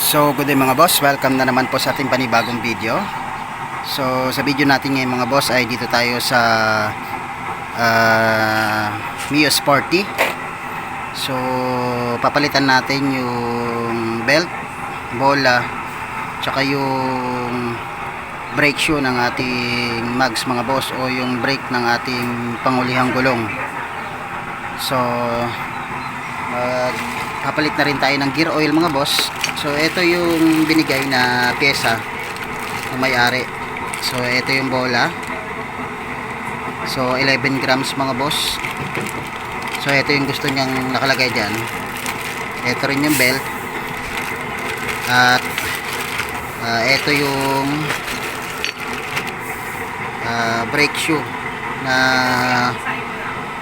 So, good day mga boss. Welcome na naman po sa ating panibagong video. So, sa video natin ngayon mga boss ay dito tayo sa uh, Mio Sporty. So, papalitan natin yung belt, bola, tsaka yung brake shoe ng ating mags mga boss o yung brake ng ating pangulihang gulong. So, mag papalit na rin tayo ng gear oil mga boss. So ito yung binigay na pyesa ng may-ari. So ito yung bola. So 11 grams mga boss. So ito yung gusto niyang nakalagay dyan. Ito rin yung belt. At ah, ito yung ah, brake shoe na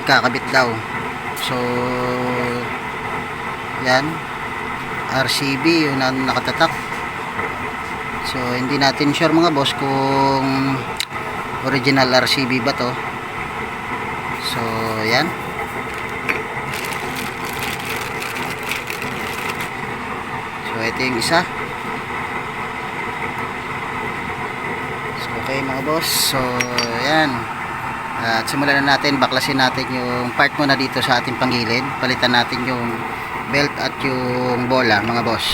kakabit daw. So yan. RCB yung na nakatatak. So hindi natin sure mga boss kung original RCB ba to. So yan. So ito yung isa. So okay mga boss. So yan. At simulan na natin. Baklasin natin yung part muna dito sa ating panggilid. Palitan natin yung belt at yung bola mga boss.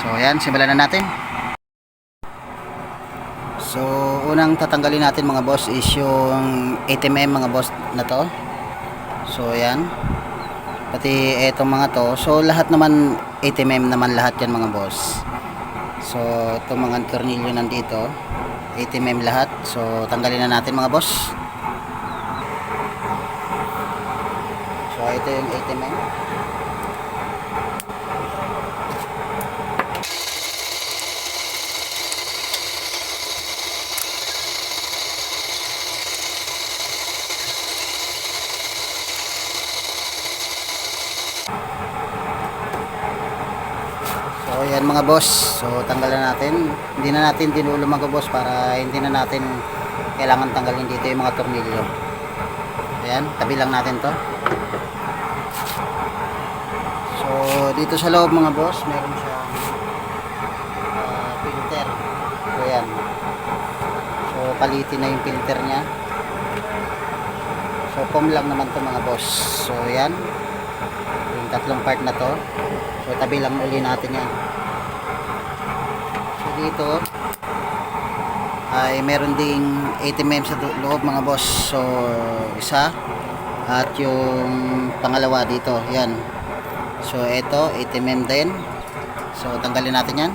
So yan simulan na natin. So unang tatanggalin natin mga boss is yung 80mm mga boss na to. So yan pati etong mga to. So lahat naman 80mm naman lahat yan mga boss. So itong mga tornilyo nandito. 80mm lahat. So tanggalin na natin mga boss. So ito yung 80mm So yan mga boss. So tanggalan natin. Hindi na natin dinulo mga boss para hindi na natin kailangan tanggalin dito yung mga tornilyo. Ayan, tabi lang natin to. So dito sa loob mga boss, meron siyang ah, filter. So yan. So palitin na yung filter niya. So foam lang naman to mga boss. So yan. Yung tatlong part na to. So tabi lang uli natin yan. Dito ay meron ding 80mm sa loob mga boss. So isa at yung pangalawa dito, yan. So ito 80mm din. So tanggalin natin yan.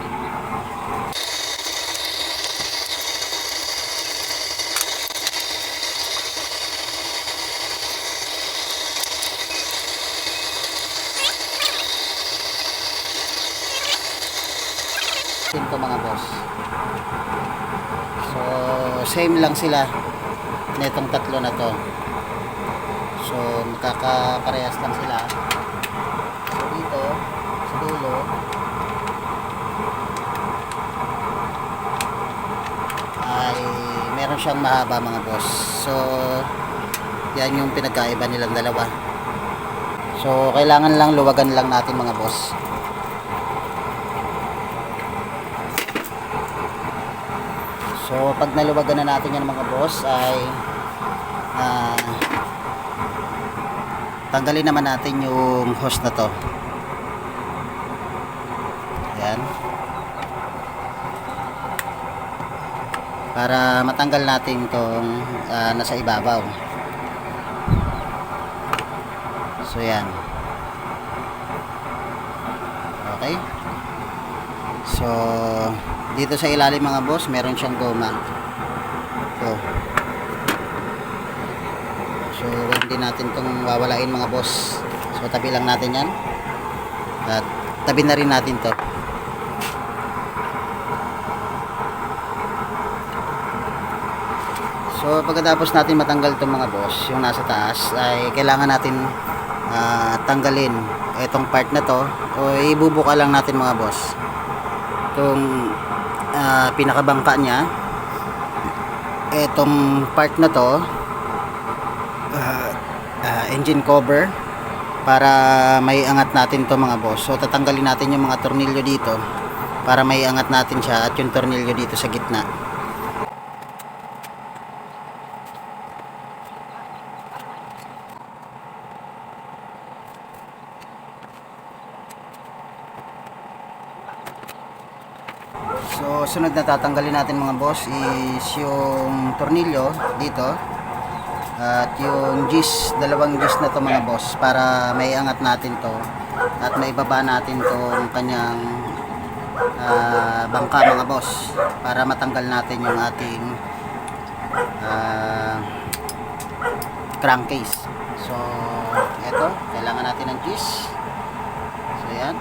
Ito mga boss. So, same lang sila nitong tatlo na to. So, nakakaparehas lang sila. So, dito, sa dulo, ay meron siyang mahaba mga boss. So, yan yung pinagkaiba nilang dalawa. So, kailangan lang luwagan lang natin mga boss. So, pag naluwagan na natin yan mga boss ay ah, tanggalin naman natin yung hose na to. Ayan. Para matanggal natin itong ah, nasa ibabaw. So, yan. Okay. So, dito sa ilalim mga boss, meron siyang goma. Ito. So, hindi natin itong wawalain mga boss. So, tabi lang natin yan. At tabi na rin natin to. So, pagkatapos natin matanggal itong mga boss, yung nasa taas, ay kailangan natin ah, tanggalin itong part na to o ibubuka lang natin mga boss itong ah, pinakabangka niya etong part na to ah, ah, engine cover para may angat natin to mga boss so tatanggalin natin yung mga tornilyo dito para may angat natin siya at yung tornilyo dito sa gitna. So, sunod na tatanggalin natin mga boss is yung tornilyo dito at yung gis, dalawang gis na to mga boss para may angat natin to at may baba natin tong kanyang ah, bangka mga boss para matanggal natin yung ating ah, crankcase. So, eto, kailangan natin ng gis. So, yan.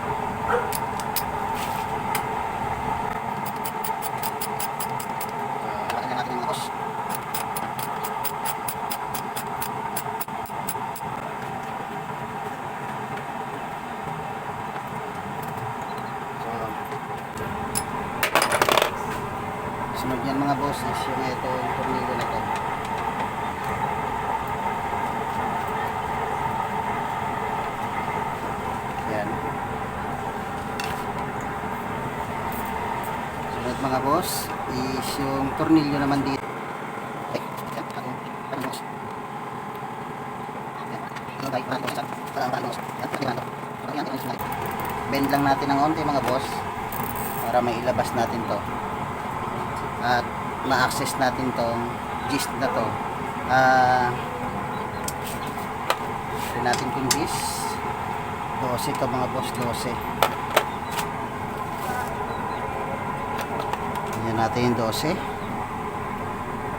Lagyan natin ng mga boss. So, sunod yan mga boss is yung ito yung tornilyo na to. Yan. Sunod mga boss is yung tornilyo naman dito. Ano. Bend lang natin ng onti mga boss para mailabas natin to at ma-access natin tong gist na to ah uh, natin kung gist 12 to mga boss 12 natin yung 12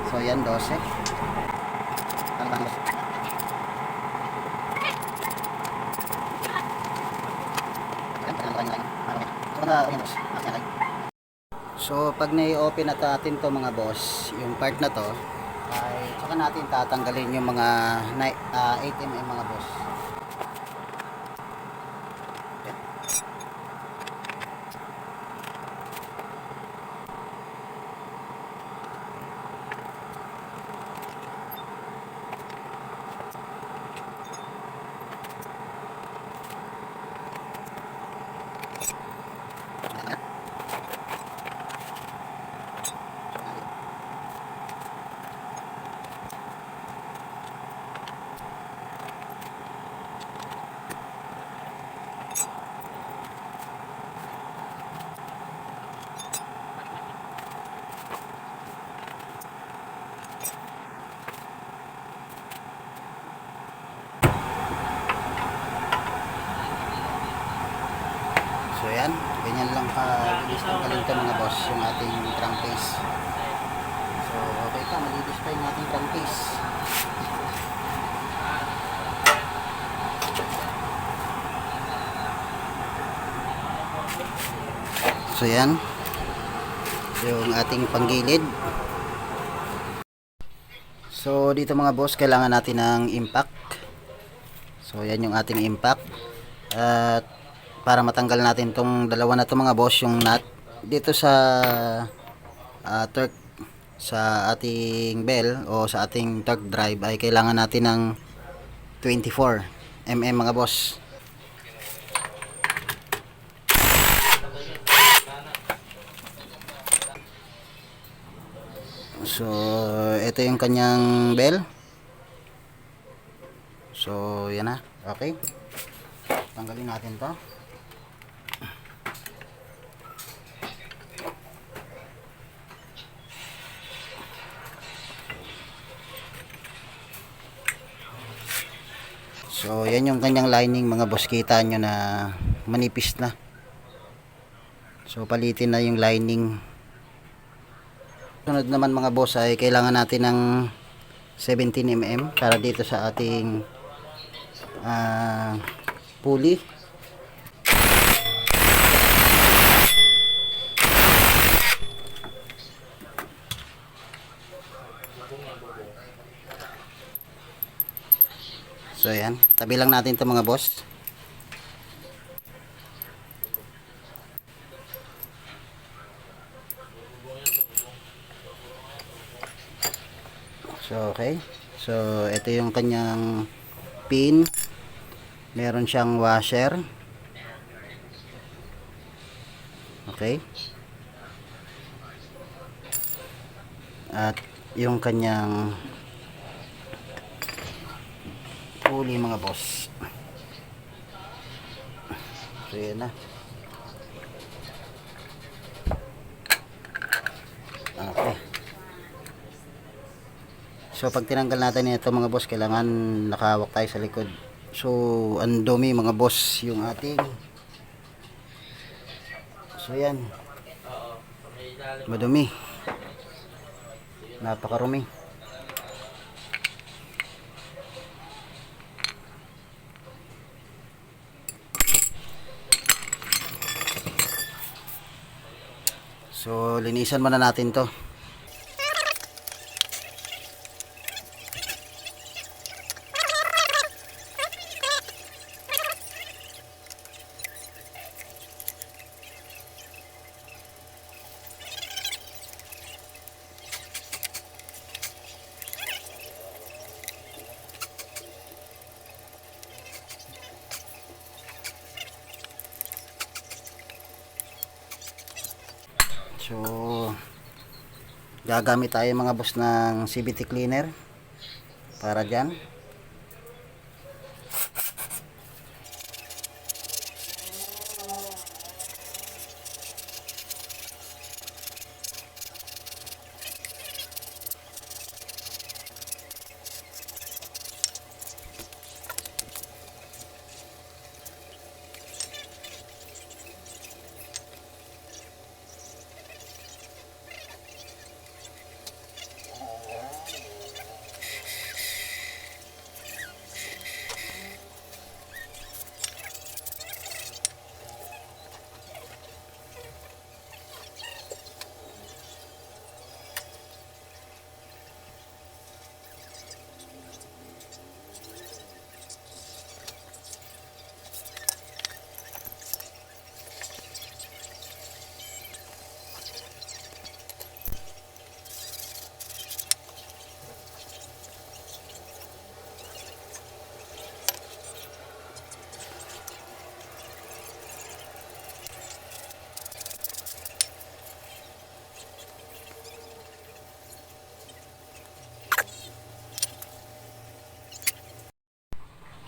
so yan 12 ano ba boss So, pag nai-open na natin to mga boss, yung part na to, ay saka natin tatanggalin yung mga ah, 8mm mga boss. Yan. So yan, ganyan lang ka bilis tanggalin to mga boss yung ating crankcase. So okay pa, malinis pa yung ating crankcase. So yan, yung ating panggilid. So dito mga boss, kailangan natin ng impact. So yan yung ating impact. At para matanggal natin tong dalawa na to mga boss yung nut dito sa uh, torque sa ating bell o sa ating torque drive ay kailangan natin ng 24 mm mga boss. So ito yung kanyang bell. So yan na. Okay. Tanggalin natin to So, yan yung kanyang lining mga boss. Kita nyo na manipis na. So, palitin na yung lining. Sunod naman mga boss ay kailangan natin ng 17mm para dito sa ating ah, pulley. So yan, tabi lang natin 'to mga boss. So okay. So ito yung kanyang pin. Meron siyang washer. Okay? At yung kanyang huli mga boss. So yan na. Okay. So pag tinanggal natin ito mga boss, kailangan nakahawak tayo sa likod. So ang dumi mga boss yung ating So yan. Madumi. Napakarumi. So linisan muna natin to. So, gagamit tayo mga boss ng CVT cleaner para dyan.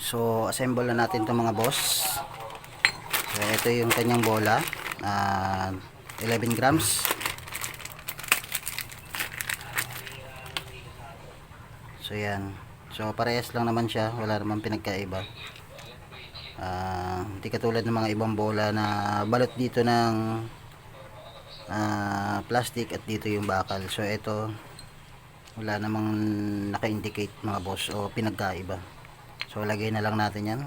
So, assemble na natin itong mga boss. So, ito yung kanyang bola. Ah, 11 grams. So, yan. So, parehas lang naman siya. Wala naman pinagkaiba. Ah, hindi katulad ng mga ibang bola na balot dito ng ah, plastic at dito yung bakal. So, ito wala namang naka-indicate mga boss o pinagkaiba. So lagay na lang natin yan.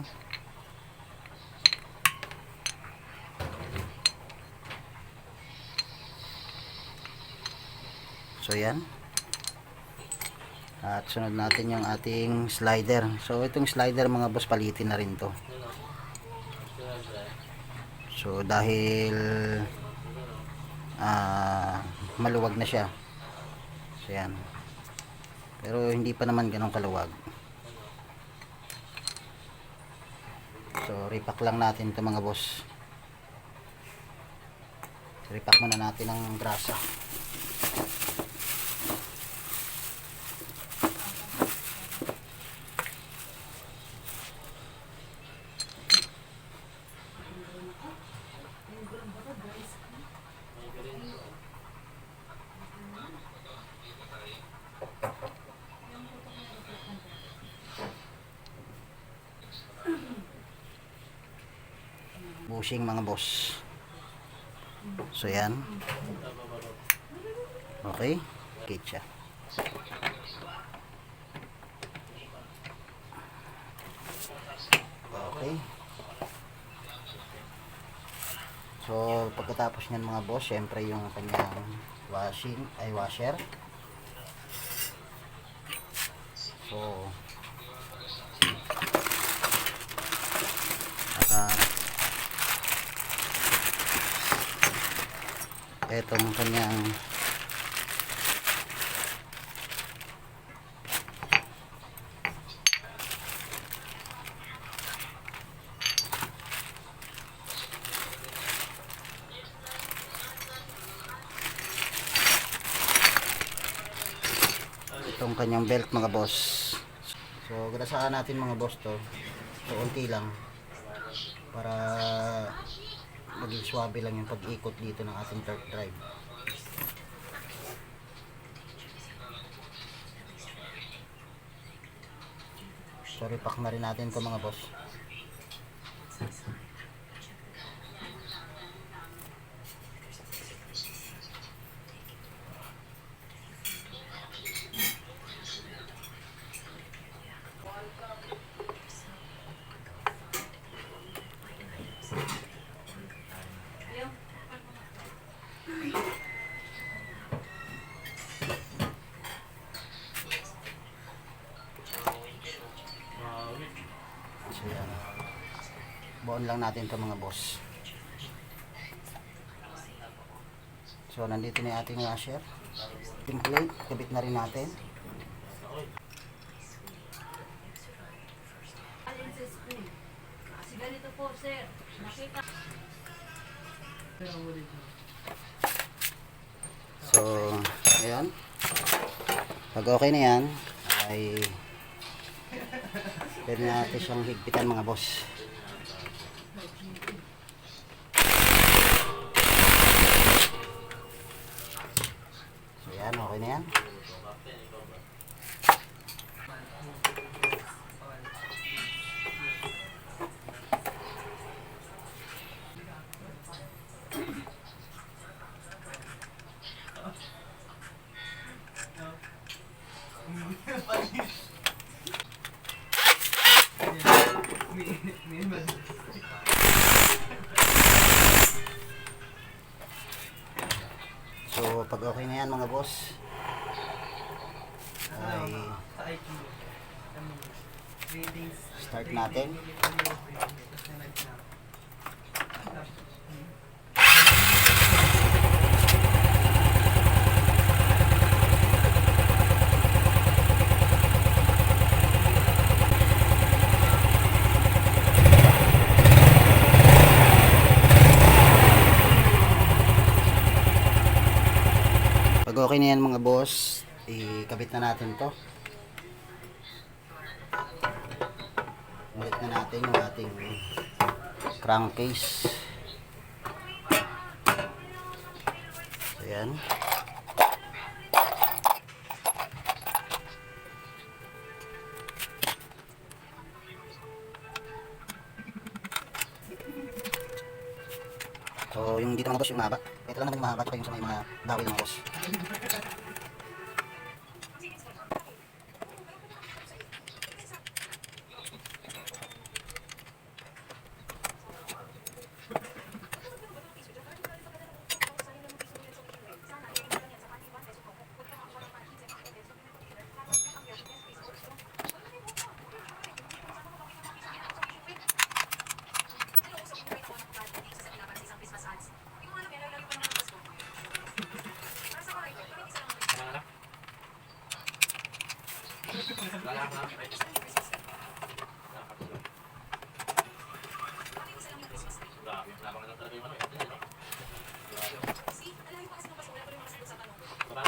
So yan. At sunod natin yung ating slider. So itong slider mga boss palitin na rin to. So dahil ah maluwag na siya. So yan. Pero hindi pa naman ganun kaluwag. So, repack lang natin ito mga boss. Repack muna natin ang grasa. Bushing mga boss. So yan. Okay. Kit siya. Okay. So pagkatapos nyan mga boss syempre yung kanyang washing ay washer. So Ito ang kanyang itong kanyang belt mga boss. So grasaan natin mga boss to. So unti lang. Para maging swabe lang yung pag-ikot dito ng ating torque drive. So repack na rin natin to mga boss So yan. Buon lang natin to mga boss. So nandito na yung ating washer. Yung plate, kabit na rin natin. Po, sir. Nakita. So, ayan. Pag okay na yan, ay pwede na natin siyang higpitan mga boss. So, yan. Okay na yan. So, pag okay na yan mga boss, ay start natin. Pag okay na yan mga boss, ikabit na natin to. Ulit na natin yung ating crankcase. So, yan. Yung dito mga boss, yung mahaba. Ito lang naman yung mahaba, tsaka yung sa mga dawil mga boss.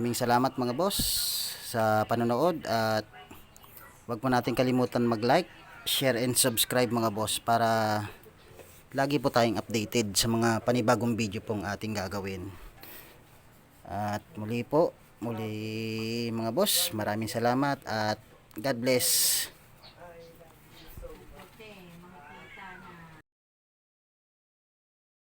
Maraming salamat mga boss sa panonood at wag po natin kalimutan mag-like, share and subscribe mga boss para lagi po tayong updated sa mga panibagong video pong ating gagawin. At muli po, muli mga boss, maraming salamat at God bless.